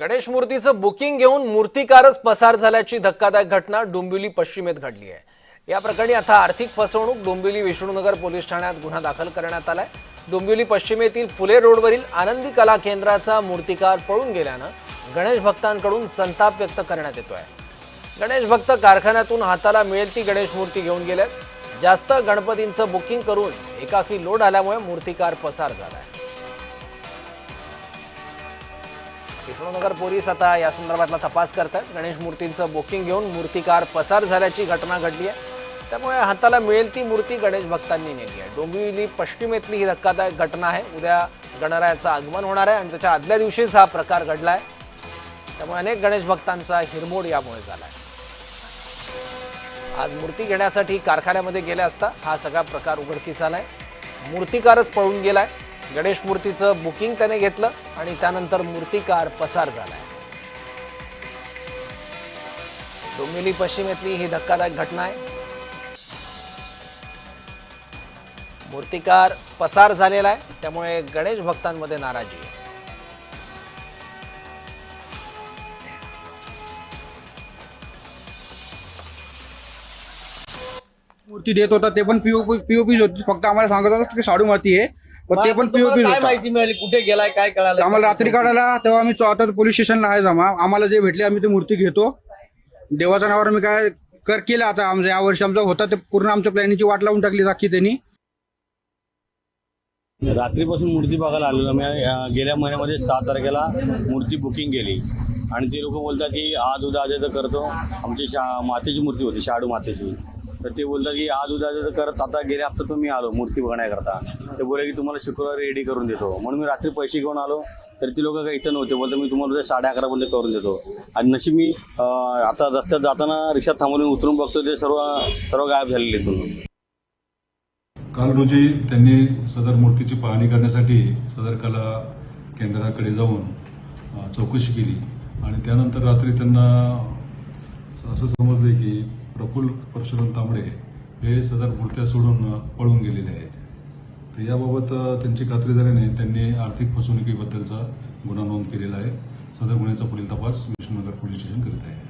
गणेश मूर्तीचं बुकिंग घेऊन मूर्तिकारच पसार झाल्याची धक्कादायक घटना डोंबिवली पश्चिमेत घडली आहे. या प्रकरणी आता आर्थिक फसवणूक डोंबिवली विष्णुनगर पोलीस ठाण्यात गुन्हा दाखल करण्यात आलाय. डोंबिवली पश्चिमेतील फुले रोडवरील आनंदी कला केंद्राचा मूर्तिकार पळून गेल्यानं गणेश भक्तांकडून संताप व्यक्त करण्यात येतोय. गणेश भक्त कारखान्यातून हाताला मिळेल ती गणेश मूर्ती घेऊन गेल्यात जास्त गणपतींचं बुकिंग करून एकाकी लोड आल्यामुळे मूर्तिकार पसार झालाय. विष्णुनगर पोलीस आता या संदर्भातला तपास करतात. गणेश मूर्तींचं बुकिंग घेऊन मूर्तिकार पसार झाल्याची घटना घडली आहे. त्यामुळे हाताला मिळेल ती मूर्ती गणेश भक्तांनी नेली आहे. डोंबिवली पश्चिमेतली ही धक्कादायक घटना आहे. उद्या गणरायाचं आगमन होणार आहे आणि त्याच्या आदल्या दिवशीच हा प्रकार घडला आहे त्यामुळे अनेक गणेश भक्तांचा हिरमोड यामुळे झाला आहे आज मूर्ती घेण्यासाठी कारखान्यामध्ये गेले असता हा सगळा प्रकार उघडकीस आलाय. मूर्तिकारच पळून गेलाय. गणेश मूर्तीचं बुकिंग त्याने घेतलं आणि त्यानंतर मूर्तिकार पसार झालाय. डोंबिवली पश्चिमेतली ही धक्कादायक घटना आहे. मूर्तिकार पसार झालेला आहे त्यामुळे गणेश भक्तांमध्ये नाराजी आहे. मूर्ती देत होता ते पण पीओपी पीओपी होती. फक्त आम्हाला सांगत होता की साडू माती आहे. पण ते पण तुम्हाला पीओपी काय होता. माहिती मिळाली? कुठे गेलाय काय कळालं? आम्हाला रात्री काढायला तेव्हा आम्ही आता पोलीस स्टेशनला आहे जमा. आम्हाला जे भेटले आम्ही ती मूर्ती घेतो. देवाच्या नावावर मी काय कर केलं आता आमचं. या वर्षी आमचा होता ते पूर्ण आमच्या प्लॅनिंगची वाट लावून टाकली जाकी त्यांनी. रात्रीपासून मूर्ती बघायला आलेलो मी अं, गेल्या महिन्यामध्ये सहा तारखेला मूर्ती बुकिंग केली. आणि ते लोक बोलतात की आज उद्या आज उद्या करतो. आमची शा मातेची मूर्ती होती शाडू मातेची. तर ते बोलतात की आज उद्या करत आता गेल्या हप्ता मी आलो मूर्ती बघण्याकरता. ते बोलले की तुम्हाला शुक्रवारी रेडी करून देतो. म्हणून मी रात्री पैसे घेऊन आलो तर ती लोक काही इथं नव्हते. बोलतात मी तुम्हाला साडे अकरा पर्यंत करून देतो. आणि नशीब मी आता रस्त्यात जाताना रिक्षात थांबवून उतरून बघतो ते सर्व सर्व गायब झालेले इथून काल रोजी त्यांनी सदर मूर्तीची पाहणी करण्यासाठी सदर कला केंद्राकडे जाऊन चौकशी केली. आणि त्यानंतर रात्री त्यांना असं समजले की प्रफुल्ल परशुराम तांबडे हे सदर मूर्त्या सोडून पळून गेलेले आहेत. तर याबाबत त्यांची खात्री झाल्याने त्यांनी आर्थिक फसवणुकीबद्दलचा गुन्हा नोंद केलेला आहे. सदर गुन्ह्याचा पुढील तपास विष्णुनगर पोलीस स्टेशन करीत आहे.